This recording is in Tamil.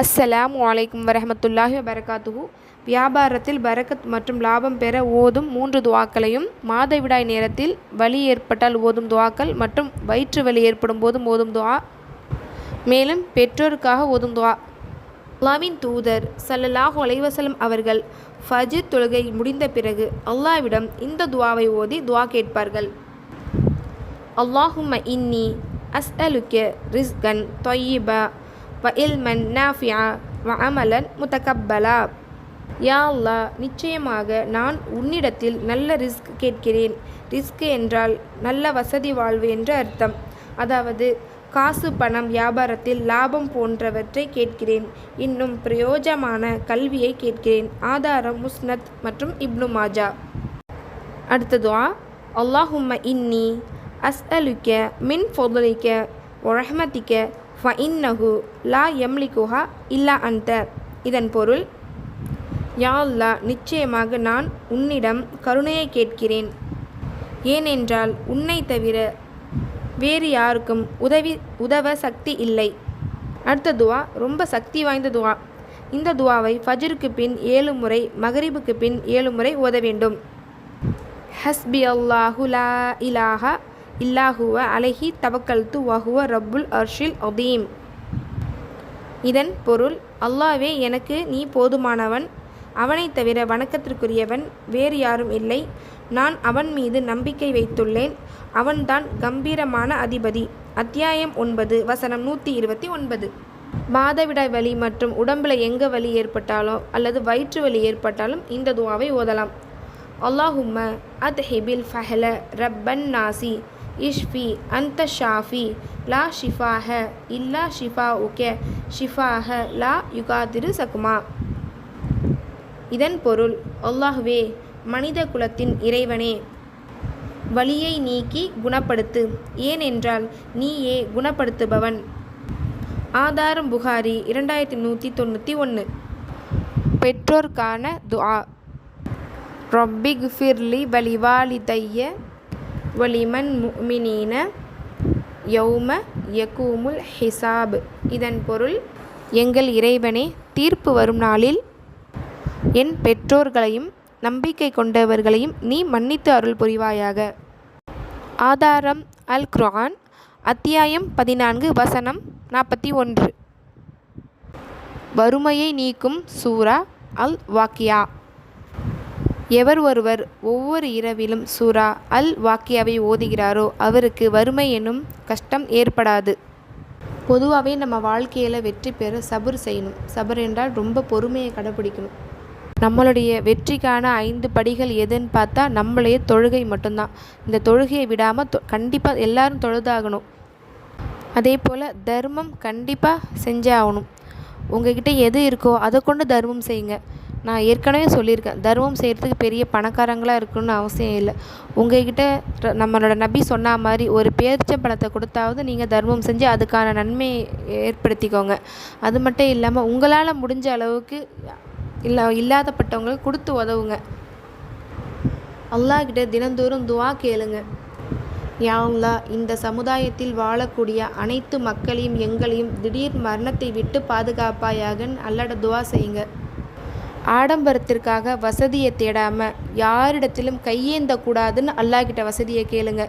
அஸ்ஸலாமு அலைக்கும் வரஹமத்துல்லாஹி வபரகாத்துஹு. வியாபாரத்தில் பரக்கத் மற்றும் லாபம் பெற ஓதும் மூன்று துவாக்களையும் மாதவிடாய் நேரத்தில் வலி ஏற்பட்டால் ஓதும் துவாக்கள் மற்றும் வயிற்று வலி ஏற்படும் போதும் ஓதும் துவா. மேலும் பெற்றோருக்காக ஓதும் துவா. அல்லாவின் தூதர் சல்லல்லாஹு அலைவசலம் அவர்கள் ஃபஜித் தொழுகை முடிந்த பிறகு அல்லாவிடம் இந்த துவாவை ஓதி துவா கேட்பார்கள். அல்லாஹும்ம இன்னி அஸ்அலுக்க ரிஸ்கன் தொய்யிபா வ இல்மன் நாஃபியா வ அமலன் முத்தகப்பலா யா அல்லா நிச்சயமாக நான் உன்னிடத்தில் நல்ல ரிஸ்க் கேட்கிறேன். ரிஸ்க் என்றால் நல்ல வசதி வாழ்வு என்று அர்த்தம். அதாவது காசு பணம் வியாபாரத்தில் லாபம் போன்றவற்றை கேட்கிறேன். இன்னும் பிரயோஜமான கல்வியை கேட்கிறேன். ஆதாரம் முஸ்னத் மற்றும் இப்னு மாஜா. அடுத்ததுவா அல்லாஹும்ம இன்னி அஸ்அலுக்க மின் ஃபொதலிக்க ஒரஹமதிக்க ஃப இன்னஹு லா எம்லிகுஹா இல்லா அந்த இதன் பொருள் யா நிச்சயமாக நான் உன்னிடம் கருணையை கேட்கிறேன். ஏனென்றால் உன்னை தவிர வேறு யாருக்கும் உதவி உதவ சக்தி இல்லை. அடுத்த துவா ரொம்ப சக்தி வாய்ந்த துவா. இந்த துவாவை ஃபஜருக்கு பின் ஏழு முறை மகரிபுக்கு பின் ஏழு முறை ஓத வேண்டும். ஹஸ்பி அல்லாஹுலா இலாஹா இல்லாஹுவ அழகி தவக்கல்து வஹுவ ரப்புல் அர்ஷில் அதீம். இதன் பொருள் அல்லாவே எனக்கு நீ போதுமானவன். அவனை தவிர வணக்கத்திற்குரியவன் வேறு யாரும் இல்லை. நான் அவன் மீது நம்பிக்கை வைத்துள்ளேன். அவன்தான் கம்பீரமான அதிபதி. அத்தியாயம் ஒன்பது வசனம் நூற்றி இருபத்தி ஒன்பது. மாதவிடாய் வலி மற்றும் உடம்புல எங்கே வலி ஏற்பட்டாலோ அல்லது வயிற்று வலி ஏற்பட்டாலும் இந்த துவாவை ஓதலாம். அல்லாஹும்ம அத் ஹிபில் ஃபஹல ரப்பன் நாசி. இஷ்ஃபி அந்த ஷாஃபி லா ஷிஃபாஹ இல்லா ஷிஃபா உகே ஷிஃபாஹ லா யுகாதிரு சகுமா இதன் பொருள் அல்லாஹ்வே மனித குலத்தின் இறைவனே வலியை நீக்கி குணப்படுத்து ஏனென்றால் நீயே குணப்படுத்துபவன் ஆதாரம் புகாரி இரண்டாயிரத்தி நூற்றி தொண்ணூற்றி ஒன்று பெற்றோர்கான துஆ ரொப்பிக் ஃபிர்லி வலிவாலிதைய வலிமன் முமினீன யௌம யகூமுல் ஹிசாப். இதன் பொருள் எங்கள் இறைவனே தீர்ப்பு வரும் நாளில் என் பெற்றோர்களையும் நம்பிக்கை கொண்டவர்களையும் நீ மன்னித்து அருள் புரிவாயாக. ஆதாரம் அல் குரான் அத்தியாயம் பதினான்கு வசனம் நாற்பத்தி ஒன்று. வறுமையை நீக்கும் சூரா அல் வாக்கியா. எவர் ஒருவர் ஒவ்வொரு இரவிலும் சூரா அல் வாக்கியாவை ஓதுகிறாரோ அவருக்கு வறுமை எனும் கஷ்டம் ஏற்படாது. பொதுவாகவே நம்ம வாழ்க்கையில் வெற்றி பெற சபர் செய்யணும். சபர் என்றால் ரொம்ப பொறுமையை கடைப்பிடிக்கணும். நம்மளுடைய வெற்றிக்கான ஐந்து படிகள் எதுன்னு பார்த்தா நம்மளைய தொழுகை மட்டும்தான். இந்த தொழுகையை விடாமல் தொ கண்டிப்பாக எல்லாரும் தொழுதாகணும். அதே போல் தர்மம் கண்டிப்பாக செஞ்சே ஆகணும். உங்ககிட்ட எது இருக்கோ அதை கொண்டு தர்மம் செய்யுங்க. நான் ஏற்கனவே சொல்லியிருக்கேன். தர்மம் செய்கிறதுக்கு பெரிய பணக்காரங்களாக இருக்கணும்னு அவசியம் இல்லை. உங்கள்கிட்ட நம்மளோட நபி சொன்ன மாதிரி ஒரு பேரிச்சம் பழத்தை கொடுத்தாவது நீங்கள் தர்மம் செஞ்சு அதுக்கான நன்மையை ஏற்படுத்திக்கோங்க. அது மட்டும் இல்லாமல் உங்களால் முடிஞ்ச அளவுக்கு இல்லை இல்லாதப்பட்டவங்களுக்கு கொடுத்து உதவுங்க. அல்லாஹ்கிட்ட தினந்தோறும் துவா கேளுங்க. யாவ்லா இந்த சமுதாயத்தில் வாழக்கூடிய அனைத்து மக்களையும் எங்களையும் திடீர் மரணத்தை விட்டு பாதுகாப்பாயாகன்னு அல்லாட துவா செய்யுங்க. ஆடம்பரத்திற்காக வசதியை தேடாமல் யாரிடத்திலும் கையேந்தக்கூடாதுன்னு அல்லாஹ்கிட்ட அல்லாஹ் வசதியை கேளுங்க.